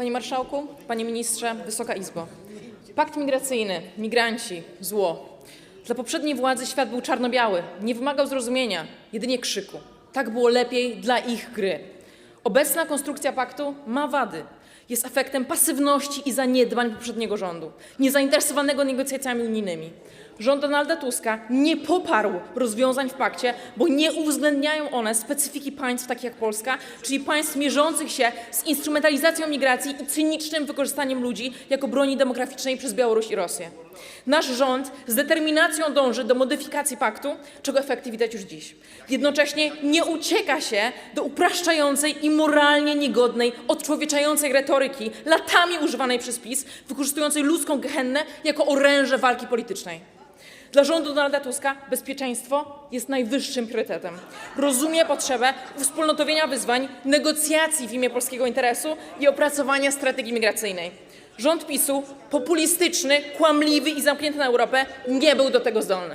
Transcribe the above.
Panie Marszałku, Panie Ministrze, Wysoka Izbo. Pakt migracyjny, migranci, zło. Dla poprzedniej władzy świat był czarno-biały, nie wymagał zrozumienia, jedynie krzyku. Tak było lepiej dla ich gry. Obecna konstrukcja paktu ma wady. Jest efektem pasywności i zaniedbań poprzedniego rządu, niezainteresowanego negocjacjami unijnymi. Rząd Donalda Tuska nie poparł rozwiązań w pakcie, bo nie uwzględniają one specyfiki państw takich jak Polska, czyli państw mierzących się z instrumentalizacją migracji i cynicznym wykorzystaniem ludzi jako broni demograficznej przez Białoruś i Rosję. Nasz rząd z determinacją dąży do modyfikacji paktu, czego efekty widać już dziś. Jednocześnie nie ucieka się do upraszczającej i moralnie niegodnej, odczłowieczającej retoryki, latami używanej przez PiS, wykorzystującej ludzką gehennę jako oręże walki politycznej. Dla rządu Donalda Tuska bezpieczeństwo jest najwyższym priorytetem. Rozumie potrzebę uwspólnotowienia wyzwań, negocjacji w imię polskiego interesu i opracowania strategii migracyjnej. Rząd PiSu, populistyczny, kłamliwy i zamknięty na Europę, nie był do tego zdolny.